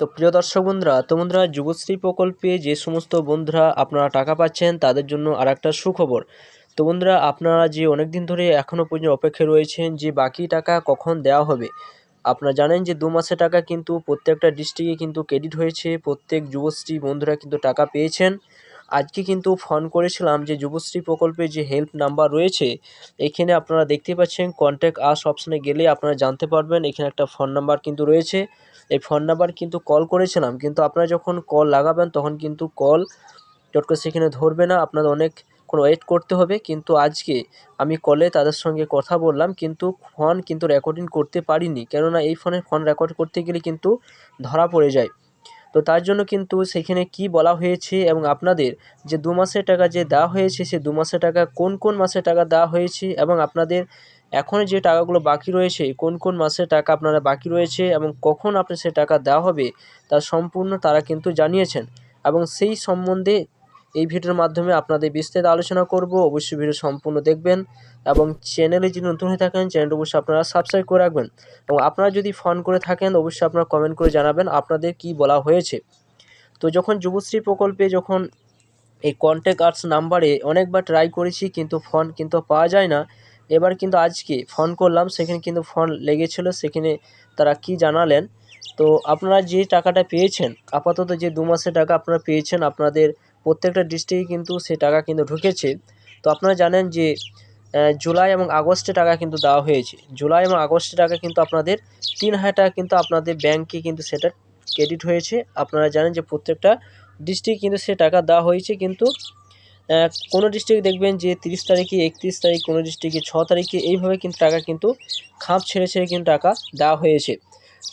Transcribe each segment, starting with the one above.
তো প্রিয় দর্শক বন্ধুরা, তো বন্ধুরা, যুবশ্রী প্রকল্পে যে সমস্ত বন্ধুরা আপনারা টাকা পাচ্ছেন, তাদের জন্য আর একটা সুখবর। তো বন্ধুরা, আপনারা যে অনেক দিন ধরে এখনও পর্যন্ত অপেক্ষায় রয়েছেন যে বাকি টাকা কখন দেওয়া হবে, আপনারা জানেন যে দু মাসের টাকা কিন্তু প্রত্যেকটা ডিস্ট্রিক্টে কিন্তু ক্রেডিট হয়েছে, প্রত্যেক যুবশ্রী বন্ধুরা কিন্তু টাকা পেয়েছেন। আজকে কিন্তু ফোন করেছিলাম যে যুবশ্রী প্রকল্পে যে হেল্প নাম্বার রয়েছে, এখানে আপনারা দেখতে পাচ্ছেন কন্ট্যাক্ট আস অপশানে গেলে আপনারা জানতে পারবেন, এখানে একটা ফোন নাম্বার কিন্তু রয়েছে। এই ফোন নাম্বার কিন্তু কল করেছিলাম, কিন্তু আপনারা যখন কল লাগাবেন তখন কিন্তু কল চট করে সেখানে ধরবে না, আপনাদের অনেক কোনো ওয়েট করতে হবে। কিন্তু আজকে আমি কলে তাদের সঙ্গে কথা বললাম, কিন্তু ফোন কিন্তু রেকর্ডিং করতে পারিনি। কেননা এই ফোনে ফোন রেকর্ড করতে গেলে কিন্তু ধরা পড়ে যায়। তো তার জন্য কিন্তু সেখানে কি বলা হয়েছে এবং আপনাদের যে দু মাসের টাকা যে দেওয়া হয়েছে, সে দু মাসের টাকা কোন কোন মাসে টাকা দেওয়া হয়েছে এবং আপনাদের এখন যে টাকাগুলো বাকি রয়েছে, কোন কোন মাসে টাকা আপনারা বাকি রয়েছে এবং কখন আপনি সে টাকা দেওয়া হবে, তা সম্পূর্ণ তারা কিন্তু জানিয়েছেন এবং সেই সম্বন্ধে এই ভিডিওর মাধ্যমে আপনাদের বিস্তারিত আলোচনা করব। অবশ্যই ভিডিও সম্পূর্ণ দেখবেন এবং চ্যানেলে যদি নতুন হয়ে থাকেন, চ্যানেলটা অবশ্যই আপনারা সাবস্ক্রাইব করে রাখবেন এবং আপনারা যদি ফোন করে থাকেন, অবশ্যই আপনারা কমেন্ট করে জানাবেন আপনাদের কি বলা হয়েছে। তো যখন যুবশ্রী প্রকল্পে যখন এই কন্ট্যাক্ট আর্টস নাম্বারে অনেকবার ট্রাই করেছি, কিন্তু ফোন কিন্তু পাওয়া যায় না। এবার কিন্তু আজকে ফোন করলাম, সেখানে কিন্তু ফোন লেগেছিলো, সেখানে তারা কি জানালেন? তো আপনারা যে টাকাটা পেয়েছেন, আপাতত যে দু মাসের টাকা আপনারা পেয়েছেন, আপনাদের প্রত্যেকটা ডিস্ট্রিক্টে কিন্তু সে টাকা কিন্তু ঢুকেছে। তো আপনারা জানেন যে জুলাই এবং আগস্টে টাকা কিন্তু দেওয়া হয়েছে। জুলাই এবং আগস্টে টাকা কিন্তু আপনাদের তিন হাজার টাকা কিন্তু আপনাদের ব্যাংকে কিন্তু সেটা ক্রেডিট হয়েছে। আপনারা জানেন যে প্রত্যেকটা ডিস্ট্রিক্ট কিন্তু সে টাকা দেওয়া হয়েছে কিন্তু কোনো ডিস্ট্রিক্ট দেখবেন যে তিরিশ তারিখে, একত্রিশ তারিখ, কোনো ডিস্ট্রিক্টে ছ তারিখে, এইভাবে কিন্তু টাকা কিন্তু খাপ ছেড়ে ছেড়ে কিন্তু টাকা দেওয়া হয়েছে।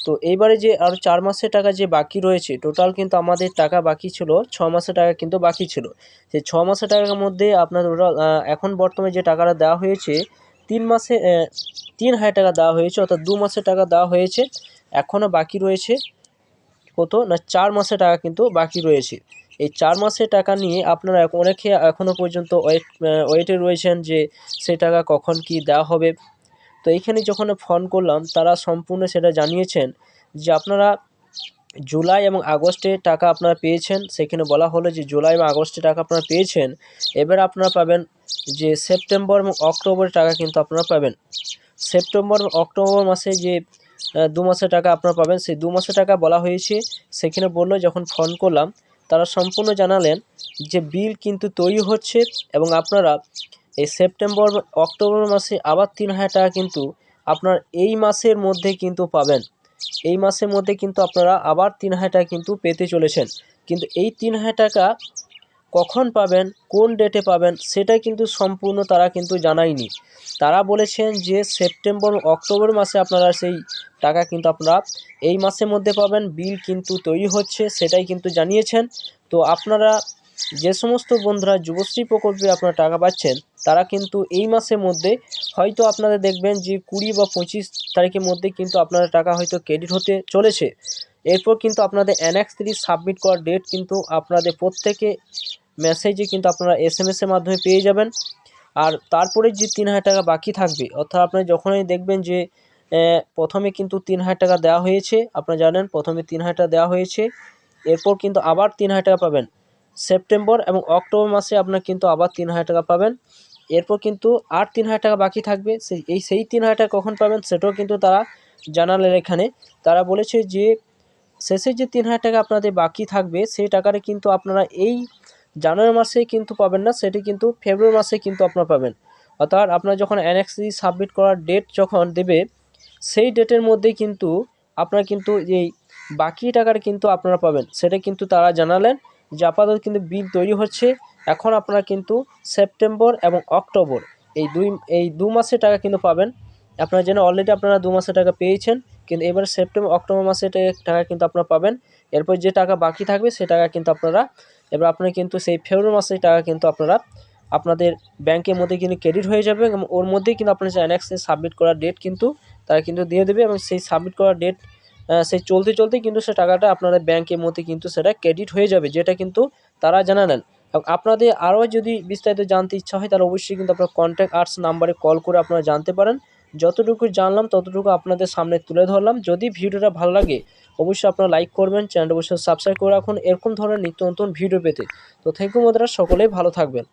তো এইবারে যে আরও চার মাসের টাকা যে বাকি রয়েছে টোটাল কিন্তু আমাদের টাকা বাকি ছিল, ছ মাসের টাকা কিন্তু বাকি ছিল। সেই ছ মাসের টাকার মধ্যে আপনার টোটাল এখন বর্তমানে যে টাকাটা দেওয়া হয়েছে, তিন মাসে তিন হাজার টাকা দেওয়া হয়েছে, অর্থাৎ দু মাসের টাকা দেওয়া হয়েছে এখনও বাকি রয়েছে। কত? না, চার মাসের টাকা কিন্তু বাকি রয়েছে। এই চার মাসের টাকা নিয়ে আপনারা অনেকে এখনও পর্যন্ত ওয়েট ওয়েটে রয়েছেন যে সে টাকা কখন কি দেওয়া হবে। তো এইখানে যখন ফোন করলাম, তারা সম্পূর্ণ সেটা জানিয়েছেন যে আপনারা জুলাই এবং আগস্টে টাকা আপনারা পেয়েছেন। সেখানে বলা হলো যে জুলাই এবং আগস্টে টাকা আপনারা পেয়েছেন। এবার আপনারা পাবেন যে সেপ্টেম্বর এবং অক্টোবরে টাকা কিন্তু আপনারা পাবেন। সেপ্টেম্বর অক্টোবর মাসে যে দু মাসের টাকা আপনারা পাবেন, সেই দু মাসের টাকা বলা হয়েছে। সেখানে বলল, যখন ফোন করলাম, তারা সম্পূর্ণ জানালেন যে বিল কিন্তু তৈরি হচ্ছে এবং আপনারা এই সেপ্টেম্বর, অক্টোবর মাসে আবার তিন হাজার টাকা কিন্তু আপনার এই মাসের মধ্যে কিন্তু পাবেন। এই মাসের মধ্যে কিন্তু আপনারা আবার তিন হাজার টাকা কিন্তু পেতে চলেছেন। কিন্তু এই তিন হাজার টাকা কখন পাবেন, কোন ডেটে পাবেন, সেটাই কিন্তু সম্পূর্ণ তারা কিন্তু জানায়নি। তারা বলেছেন যে সেপ্টেম্বর, অক্টোবর মাসে আপনারা সেই টাকা কিন্তু আপনারা এই মাসের মধ্যে পাবেন, বিল কিন্তু তৈরি হচ্ছে, সেটাই কিন্তু জানিয়েছেন। তো আপনারা যে সমস্ত বন্ধুরা যুবশ্রী প্রকল্পে আপনারা টাকা পাচ্ছেন, তারা কিন্তু এই মাসের মধ্যে হয়তো আপনাদের দেখবেন যে কুড়ি বা পঁচিশ তারিখের মধ্যে কিন্তু আপনারা টাকা হয়তো ক্রেডিট হতে চলেছে। এরপর কিন্তু আপনাদের অ্যানেক্স থ্রি সাবমিট করার ডেট কিন্তু আপনাদের প্রত্যেকে মেসেজে কিন্তু আপনারা এস এম এসের মাধ্যমে পেয়ে যাবেন। আর তারপরে যে তিন হাজার টাকা বাকি থাকবে, অর্থাৎ আপনারা যখনই দেখবেন যে প্রথমে কিন্তু তিন হাজার টাকা দেওয়া হয়েছে, আপনারা জানেন প্রথমে তিন হাজার টাকা দেওয়া হয়েছে, এরপর কিন্তু আবার তিন হাজার টাকা পাবেন। সেপ্টেম্বর এবং অক্টোবর মাসে আপনার কিন্তু আবার তিন হাজার টাকা পাবেন। এরপর কিন্তু আর তিন হাজার টাকা বাকি থাকবে। সেই, এই, সেই তিন হাজার টাকা কখন পাবেন সেটাও কিন্তু তারা জানালেন এখানে। তারা বলেছে যে, শেষে যে তিন হাজার টাকা আপনাদের বাকি থাকবে, সেই টাকাটা কিন্তু আপনারা এই জানুয়ারি মাসে কিন্তু পাবেন না, সেটি কিন্তু ফেব্রুয়ারি মাসে কিন্তু আপনারা পাবেন। অর্থাৎ আপনার যখন এনএক্সি সাবমিট করার ডেট যখন দেবে, সেই ডেটের মধ্যে কিন্তু আপনারা কিন্তু এই বাকি টাকার কিন্তু আপনারা পাবেন। সেটা কিন্তু তারা জানালেন। যে আপাতত কিন্তু বিল তৈরি হচ্ছে। এখন আপনারা কিন্তু সেপ্টেম্বর এবং অক্টোবর এই দুই, এই দু মাসের টাকা কিন্তু পাবেন। আপনারা যেন অলরেডি আপনারা দু মাসের টাকা পেয়েছেন, কিন্তু এবার সেপ্টেম্বর, অক্টোবর মাসে টাকা কিন্তু আপনারা পাবেন। এরপর যে টাকা বাকি থাকবে সে টাকা কিন্তু আপনারা এবার আপনারা কিন্তু সেই ফেব্রুয়ারি মাসের টাকা কিন্তু আপনারা আপনাদের ব্যাংকের মধ্যে কিন্তু ক্রেডিট হয়ে যাবে এবং ওর মধ্যেই কিন্তু আপনার যে অ্যানেক্সে সাবমিট করার ডেট কিন্তু তারা কিন্তু দিয়ে দেবে এবং সেই সাবমিট করার ডেট সেই চলতে চলতেই কিন্তু সে টাকাটা আপনাদের ব্যাংকের মধ্যে কিন্তু সেটা ক্রেডিট হয়ে যাবে, যেটা কিন্তু তারা জানালেন এবং আপনাদের আরও যদি বিস্তারিত জানতে ইচ্ছা হয়, তাহলে অবশ্যই কিন্তু আপনার কন্ট্যাক্ট আর্টস নাম্বারে কল করে আপনারা জানতে পারেন। যতটুকু জানলাম, ততটুকু আপনাদের সামনে তুলে ধরলাম। যদি ভিডিওটা ভালো লাগে, অবশ্যই আপনারা লাইক করবেন চ্যানেলটা অবশ্যই সাবস্ক্রাইব করে রাখুন। এরকম ধরনের নিত্য নতুন ভিডিও পেতে। তো থ্যাংক ইউ বন্ধুরা সকলেই ভালো থাকবেন।